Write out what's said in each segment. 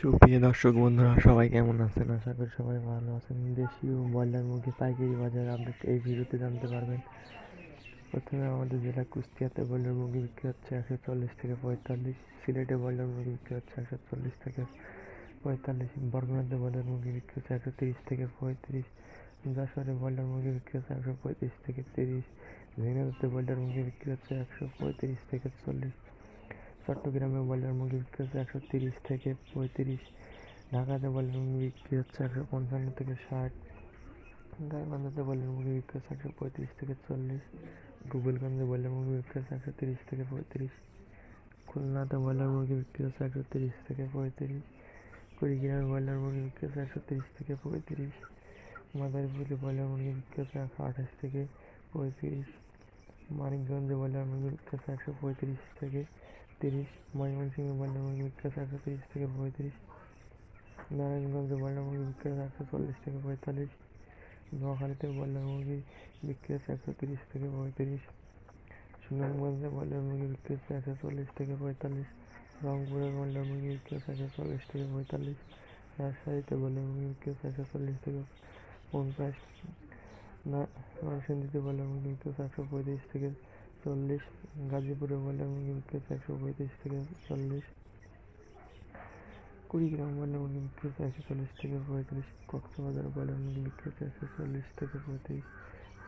সুপ্রিয় দর্শক বন্ধুরা, সবাই কেমন আছেন? আশা করি সবাই ভালো আছেন। দেশীয় ব্রয়লার মুরগি পাইকারি বাজার আপডেট এই ভিডিওতে জানতে পারবেন। প্রথমে আমাদের জেলা কুষ্টিয়াতে ব্রয়লার মুরগি বিক্রি হচ্ছে একশো চল্লিশ থেকে পঁয়তাল্লিশ। সিলেটে ব্রয়লার মুরগি বিক্রি হচ্ছে একশো চল্লিশ থেকে পঁয়তাল্লিশ। বরগুনাতে ব্রয়লার মুরগি বিক্রি হচ্ছে একশো তিরিশ থেকে পঁয়ত্রিশ। যশোরে ব্রয়লার মুরগি বিক্রি হচ্ছে একশো পঁয়ত্রিশ থেকে তিরিশ। ঝিনাইদহতে ব্রয়লার মুরগি বিক্রি হচ্ছে একশো পঁয়ত্রিশ থেকে চল্লিশ। চট্টগ্রামে ব্রয়লার মুরগি বিক্রি হচ্ছে একশো তিরিশ থেকে পঁয়ত্রিশ। ঢাকাতে ব্রয়লার মুরগি বিক্রি হচ্ছে একশো পঞ্চান্ন থেকে ষাট। গাইবান্ধাতে ব্রয়লার মুরগি বিক্রি হচ্ছে একশো পঁয়ত্রিশ থেকে চল্লিশ। গোকুলগঞ্জে ব্রয়লার মুরগি বিক্রি হচ্ছে একশো তিরিশ থেকে পঁয়ত্রিশ। খুলনাতে ব্রয়লার মুরগি বিক্রি হচ্ছে একশো তিরিশ থেকে পঁয়ত্রিশ। কুড়িগ্রামে ব্রয়লার মুরগি বিক্রি হচ্ছে একশো তিরিশ থেকে পঁয়ত্রিশ। মাদারীপুরে ব্রয়লার মুরগি বিক্রি হচ্ছে একশো আঠাশ থেকে পঁয়ত্রিশ। মানিকগঞ্জে ব্রয়লার মুরগি বিক্রি হচ্ছে একশো পঁয়ত্রিশ থেকে তিরিশ, ময়মনসিংহে ব্রয়লার মুরগি একশো তিরিশ থেকে পঁয়ত্রিশ, নারায়ণগঞ্জে ব্রয়লার মুরগি একশো চল্লিশ থেকে পঁয়তাল্লিশ, নোয়াখালীতে ব্রয়লার মুরগি একশো তিরিশ থেকে পঁয়ত্রিশ, সুনামগঞ্জে ব্রয়লার মুরগি একশো চল্লিশ থেকে পঁয়তাল্লিশ, রংপুরে ব্রয়লার মুরগি একশো চল্লিশ থেকে পঁয়তাল্লিশ, রাজশাহীতে ব্রয়লার মুরগি একশো চল্লিশ থেকে পঞ্চাশ নরসিংদীতে ব্রয়লার মুরগি একশো পঁয়ত্রিশ থেকে চল্লিশ, গাজীপুরে ব্রয়লার মুরগি বিক্রি হচ্ছে একশো পঁয়ত্রিশ থেকে চল্লিশ। কুড়িগ্রাম ব্রয়লার মুরগি বিক্রি হচ্ছে একশো চল্লিশ থেকে পঁয়ত্রিশ। কক্সবাজার ব্রয়লার মুরগি বিক্রি হচ্ছে একশো চল্লিশ থেকে পঁয়ত্রিশ।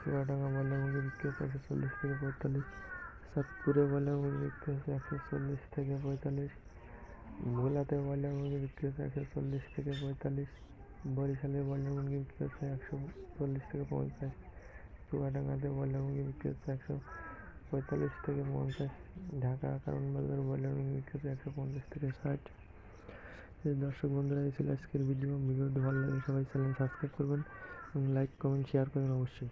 চুয়াডাঙ্গা ব্রয়লার মুরগি বিক্রি হচ্ছে একশো চল্লিশ থেকে পঁয়তাল্লিশ। সাতপুরে ব্রয়লার মুরগি বিক্রি হচ্ছে একশো চল্লিশ থেকে পঁয়তাল্লিশ। ভোলাতে ব্রয়লার মুরগি বিক্রি হচ্ছে একশো চল্লিশ থেকে পঁয়তাল্লিশ। বরিশালে ব্রয়লার মুরগি বিক্রি হচ্ছে একশো চল্লিশ থেকে পঞ্চাশ চুয়াডাঙ্গাতে ব্রয়লার মুরগি বিক্রি হচ্ছে একশো পঁয়তাল্লিশ থেকে পঞ্চাশ, ঢাকা কারণ বাজার ব্রয়লার মুরগি বিক্রি হচ্ছে একশো পঞ্চাশ থেকে ষাট। দর্শক বন্ধুরা, এই ছিল আজকের ভিডিও। ভিডিওটি ভালো লাগে সবাই চ্যানেল সাবস্ক্রাইব করবেন এবং লাইক, কমেন্ট, শেয়ার করবেন অবশ্যই।